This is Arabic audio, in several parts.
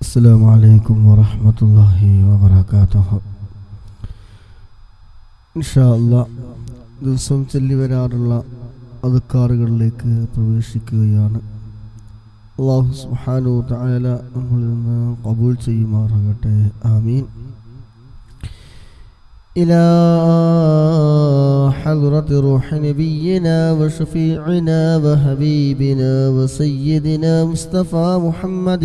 السلام عليكم ورحمة الله وبركاته ഇൻഷാ അല്ലാ ദിവസം ചൊല്ലി വരാറുള്ള അതുക്കാറുകളിലേക്ക് പ്രവേശിക്കുകയാണ് അള്ളാഹു സുബ്ഹാനഹു തആല നമ്മളിൽ നിന്ന് കബൂൽ ചെയ്യുമാറാകട്ടെ ആമീൻ إلى حضرة روح نبينا وشفيعنا وحبيبنا وسيدنا مصطفى محمد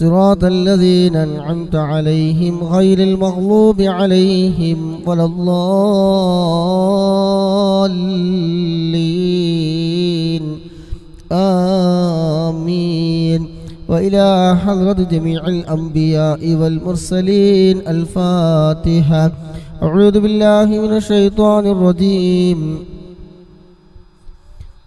صراط الذين أنعمت عليهم غير المغلوب عليهم ولا الضالين. آمين. وإلى حضرة جميع الأنبياء والمرسلين. الفاتحة. أعوذ بالله من الشيطان الرجيم.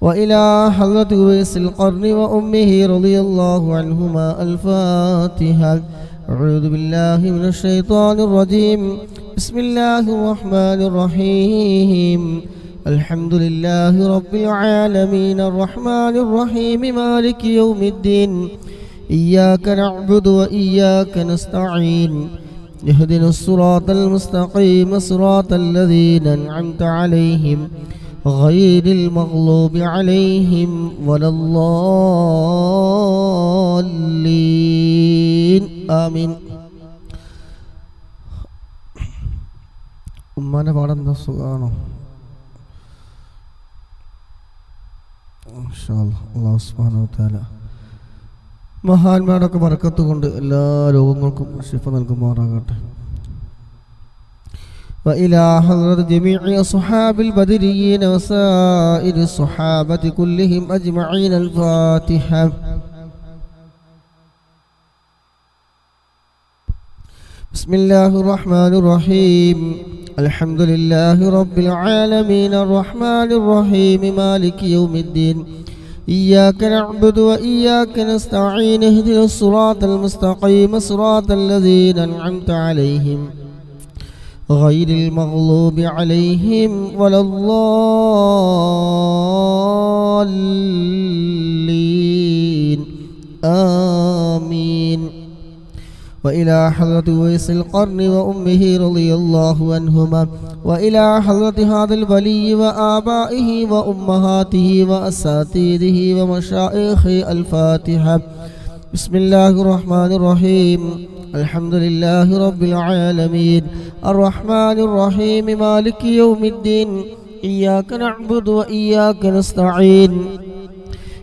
وإلى حضرة ويس القرن وأمه رضي الله عنهما الفاتحة. أعوذ بالله من الشيطان الرجيم. بسم الله الرحمن الرحيم. الحمد لله رب العالمين. الرحمن الرحيم. مالك يوم الدين. إياك نعبد وإياك نستعين. اهدنا الصراط المستقيم. صراط الذين أنعمت عليهم. غير المغلوب عليهم ولا الضالين آمين ഉമ്മാൻ്റെ പാടം എന്താ സുഖമാണോ അള്ളാഹു സുബ്ഹാനഹു വ തആല മഹാന്മാരൊക്കെ മറക്കത്ത് കൊണ്ട് എല്ലാ രോഗങ്ങൾക്കും ശിഫ നൽകുമാറാകട്ടെ وإلى حضرة جميع أصحاب البدريين وسائر الصحابة كلهم أجمعين الفاتحة. بسم الله الرحمن الرحيم. الحمد لله رب العالمين. الرحمن الرحيم. مالك يوم الدين. إياك نعبد وإياك نستعين. اهدنا الصراط المستقيم. صراط الذين أنعمت عليهم. غير المغلوب عليهم ولا الضالين. آمين. وإلى حضرة ويس القرن وأمه رضي الله عنهما وإلى حضرة هذا الولي وآبائه وأمهاته وأساتذه ومشائخه الفاتحة. بسم الله الرحمن الرحيم. الحمد لله رب العالمين. الرحمن الرحيم مالك يوم الدين إياك نعبد وإياك نستعين.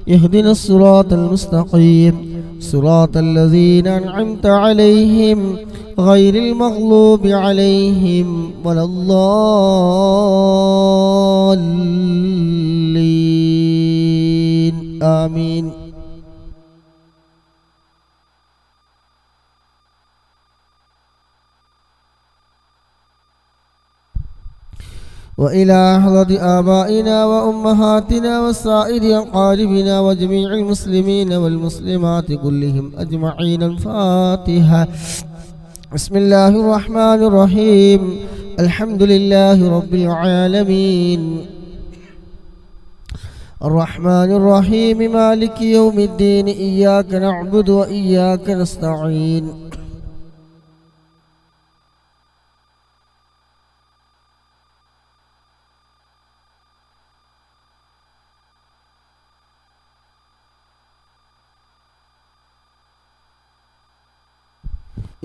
يهدنا الصراط المستقيم صراط الذين أنعمت عليهم غير المغلوب عليهم ولا الضالين. آمين. وإلى حضرة آبائنا وأمهاتنا وسائر أقاربنا وجميع المسلمين والمسلمات كلهم أجمعين. الفاتحة. بسم الله الرحمن الرحيم. الحمد لله رب العالمين. الرحمن الرحيم. مالك يوم الدين. إياك نعبد وإياك نستعين.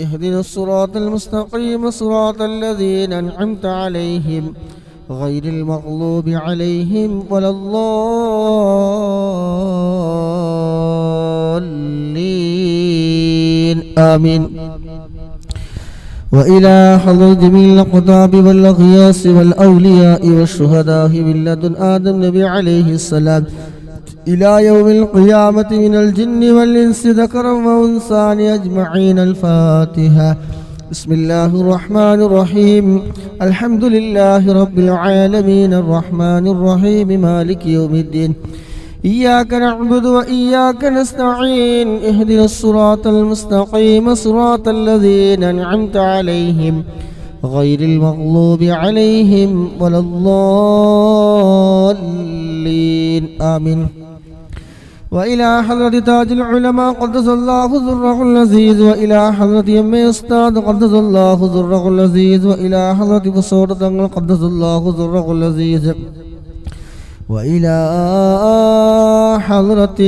اهدنا الصراط المستقيم صراط الذين أنعمت عليهم غير المغلوب عليهم ولا الضالين. آمين. وإلى حضر جميع الأقطاب والأغياس والأولياء والشهداء من لدن آدم نبي عليه السلام إلى يوم القيامة من الجن والإنس ذكرا وأنثى أجمعين. الفاتحة. بسم الله الرحمن الرحيم. الحمد لله رب العالمين. الرحمن الرحيم. مالك يوم الدين. إياك نعبد وإياك نستعين. اهدنا الصراط المستقيم. صراط الذين أنعمت عليهم غير المغلوب عليهم ولا الضالين. آمين. وإلى حضرة تاج العلماء قدس الله ذره العزيز وإلى حضرة يم أستاذ قدس الله ذره العزيز وإلى حضرة بصورة قدس الله ذره العزيز. وإلى حضرة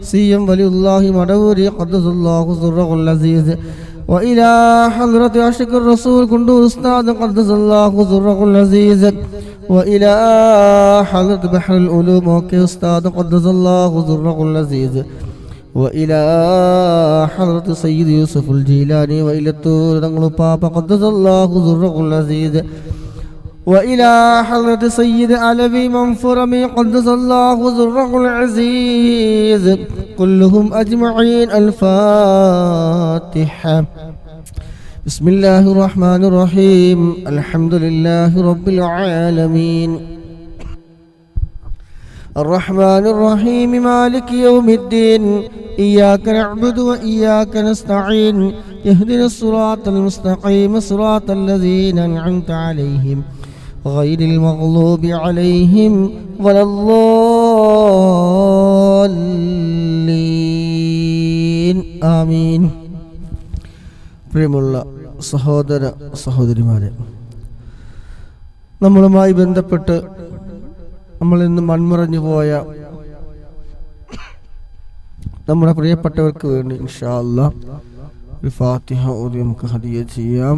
سيم ولي الله مدوري قدس الله ذره العزيز. وإلى حضرة عشق الرسول كندور أستاذ قدس الله ذره العزيز وإلى حضرة بحر العلوم وكي أستاذ قدس الله ذره العزيز وإلى حضرة سيد يوسف الجيلاني وإلى التور تنقل بابا قدس الله ذره العزيز وإلى حضرة سيد علوي منفرمي قدس الله ذره العزيز. كلهم أجمعين الفاتحة. بسم الله الرحمن الرحيم. الحمد لله رب العالمين. الرحمن الرحيم مالك يوم الدين. إياك نعبد وإياك نستعين. اهدنا الصراط المستقيم صراط الذين أنعمت عليهم. غير المغلوب عليهم ولا الضالين آمين പ്രിയമുള്ള സഹോദര സഹോദരിമാരെ നമ്മളുമായി ബന്ധപ്പെട്ട് നമ്മൾ ഇന്ന് മൺമറഞ്ഞു പോയ നമ്മുടെ പ്രിയപ്പെട്ടവർക്ക് വേണ്ടി ഇൻഷാ അല്ലാ ഒരു ഫാത്തിഹ ഓതി നമുക്ക് ഹദിയ ചെയ്യാം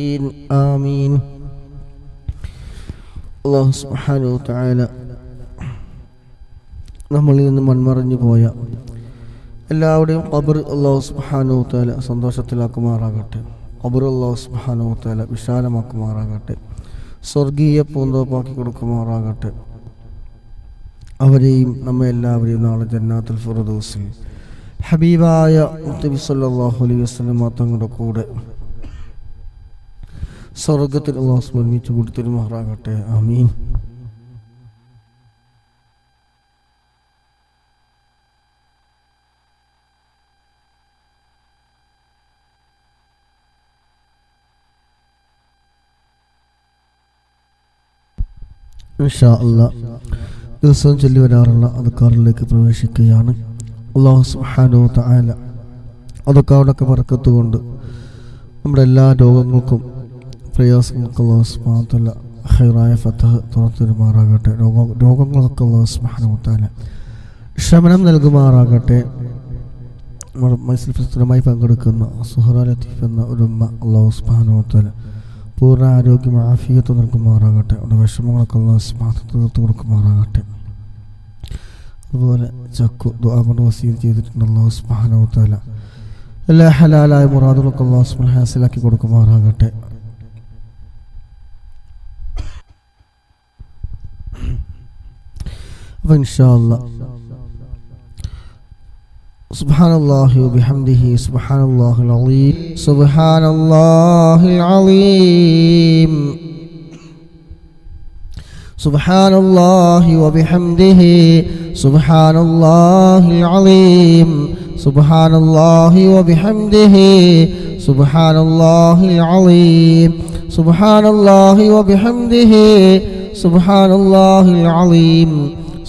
آمين അള്ളാഹു സുബ്ഹാനഹു തആല നമ്മളിൽ നിന്ന് മൺമറഞ്ഞു പോയ എല്ലാവരുടെയും ഖബർ അള്ളാഹു സുബ്ഹാനഹു തആല സന്തോഷത്തിലാക്കുമാറാകട്ടെ ഖബർ അള്ളാഹു സുബ്ഹാനഹു തആല വിശാലമാക്കുമാറാകട്ടെ സ്വർഗീയ പൂന്തോപ്പാക്കി കൊടുക്കുമാറാകട്ടെ അവരെയും നമ്മെ എല്ലാവരെയും നാളെ ജന്നാത്തുൽ ഫിർദൗസിൽ ഹബീബായ മുത്തബി സല്ലല്ലാഹു അലൈഹി വസല്ലം തങ്ങളുടെ കൂടെ സ്വർഗത്തിൽ അള്ളാഹു സ്മരിച്ച് കൊടുത്തിരുമാറാകട്ടെ ആമീൻ. ദിവസവും ചൊല്ലി വരാറുള്ള അതുക്കാറിലേക്ക് പ്രവേശിക്കുകയാണ്. അള്ളാഹു സുഹാനോ തആല അതൊക്കെ അവിടെയൊക്കെ പറക്കത്തുകൊണ്ട് നമ്മുടെ എല്ലാ രോഗങ്ങൾക്കും പ്രയാസങ്ങൾക്കും അള്ളാഹു സുബ്ഹാനഹു ഹൈറായ ഫത്തഹ് ശമനം നൽകുമാറാകട്ടെ. മത്സര പങ്കെടുക്കുന്ന സുഹറ ലത്തീഫ് എന്ന ഒരു ഉമ്മ അള്ളാഹു സുബ്ഹാനഹു തആല പൂർണ ആരോഗ്യം ആഫിയത്ത് നൽകുമാറാകട്ടെ. അവിടെ വിഷമങ്ങളൊക്കെ അള്ളാഹു സുബ്ഹാനഹു തീർത്ത് കൊടുക്കുമാറാകട്ടെ. അതുപോലെ ചക്കു ദുആ വസീത് ചെയ്തിട്ടുണ്ട് അള്ളാഹു സുബ്ഹാനഹു തആല. എല്ലാ ഹലാലായ മുറാദുകളൊക്കെ അള്ളാഹു സുബ്ഹാനഹു ഹാസിലാക്കി കൊടുക്കുമാറാകട്ടെ. فإن شاء الله. سبحان الله وبحمده سبحان الله العظيم سبحان الله العظيم. سبحان الله وبحمده سبحان الله العظيم. سبحان الله وبحمده سبحان الله العظيم. سبحان الله وبحمده سبحان الله العظيم.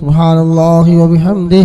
سبحان الله وبحمده